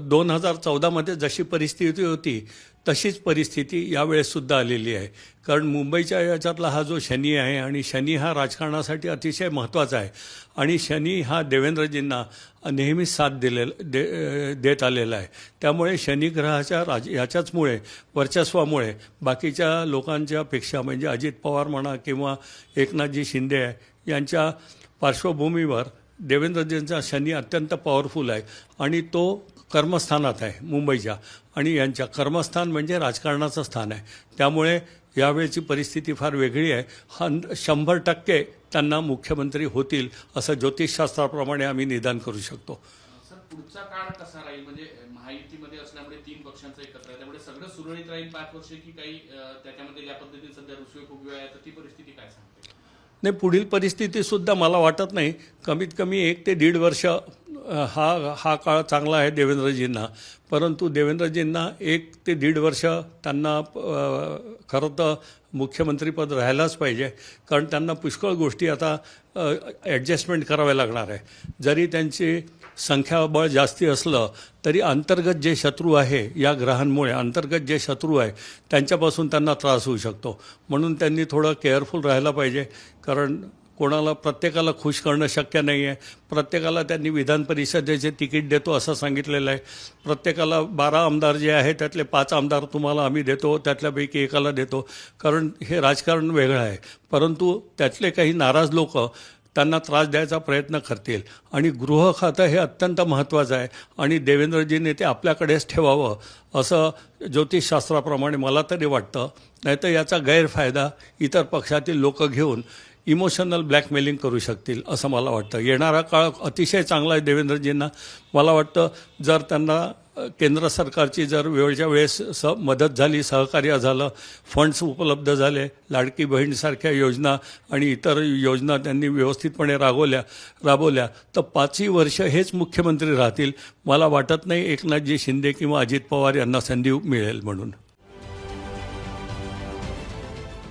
दोन हजार चौदामध्ये जशी परिस्थिती होती तशीच परिस्थिती यावेळेससुद्धा आलेली आहे. कारण मुंबईच्या याच्यातला हा जो शनी आहे आणि शनी हा राजकारणासाठी अतिशय महत्त्वाचा आहे. आणि शनी हा देवेंद्रजींना नेहमीच साथ दिलेला दे देत आलेला आहे. त्यामुळे शनिग्रहाच्या राज याच्याचमुळे वर्चस्वामुळे बाकीच्या लोकांच्यापेक्षा म्हणजे अजित पवार म्हणा किंवा एकनाथजी शिंदे आहे यांच्या पार्श्वभूमीवर देवेंद्रजींचा शनी अत्यंत पॉवरफुल आहे आणि तो कर्मस्थानात आहे मुंबईच्या. आणि यांच्या कर्मस्थान म्हणजे राजकारणाचं स्थान आहे. त्यामुळे यावेळची परिस्थिती फार वेगळी आहे. हा शंभर टक्के त्यांना मुख्यमंत्री होतील असं ज्योतिषशास्त्राप्रमाणे आम्ही निदान करू शकतो. पुढचा काळ कसा राहील? म्हणजे महायुतीमध्ये असल्यामुळे तीन पक्षांचं एकत्र आहे. त्यामुळे सगळं सुरळीत राहील पाच वर्ष की काही त्याच्यामध्ये ज्या पद्धतीने सध्या रुसवे फुगवे आहे तर ती परिस्थिती काय सांगते? नाही पुढील परिस्थितीसुद्धा मला वाटत नाही. कमीत कमी एक ते दीड वर्ष हा हा काळ चांगला आहे देवेंद्रजींना. परंतु देवेंद्रजींना एक ते दीड वर्ष त्यांना खरं तर मुख्यमंत्रीपद राहायलाच पाहिजे कारण त्यांना पुष्कळ गोष्टी आता ॲडजस्टमेंट कराव्या लागणार आहे. जरी त्यांची संख्याबळ जास्ती असलं तरी अंतर्गत जे शत्रू आहे या ग्रहांमुळे अंतर्गत जे शत्रू आहे त्यांच्यापासून त्यांना त्रास होऊ शकतो. म्हणून त्यांनी थोडं केअरफुल राहायला पाहिजे कारण कोणाला प्रत्येकाला खुश करणं शक्य नाही आहे प्रत्येकाला त्यांनी विधान परिषदेचे तिकीट देतो असं सांगितलेलं आहे. प्रत्येकाला बारा आमदार जे आहे त्यातले पाच आमदार तुम्हाला आम्ही देतो त्यातल्यापैकी एकाला देतो. कारण हे राजकारण वेगळं आहे. परंतु त्यातले काही नाराज लोक त्यांना त्रास द्यायचा प्रयत्न करतील. आणि गृह खातं हे अत्यंत महत्त्वाचं आहे. आणि देवेंद्रजीने ते आपल्याकडेच ठेवावं असं ज्योतिषशास्त्राप्रमाणे मला तरी वाटतं. नाहीतर याचा गैरफायदा इतर पक्षातील लोक घेऊन इमोशनल ब्लॅकमेलिंग करू शकतील असं मला वाटतं. येणारा काळ अतिशय चांगला आहे देवेंद्रजींना. मला वाटतं जर त्यांना केंद्र सरकारची जर वेळच्या वेळेस स मदत झाली सहकार्य झालं फंड्स उपलब्ध झाले लाडकी बहीणसारख्या योजना आणि इतर योजना त्यांनी व्यवस्थितपणे राबवल्या राबवल्या तर पाचही वर्ष हेच मुख्यमंत्री राहतील. मला वाटत नाही एकनाथजी शिंदे किंवा अजित पवार यांना संधी मिळेल म्हणून.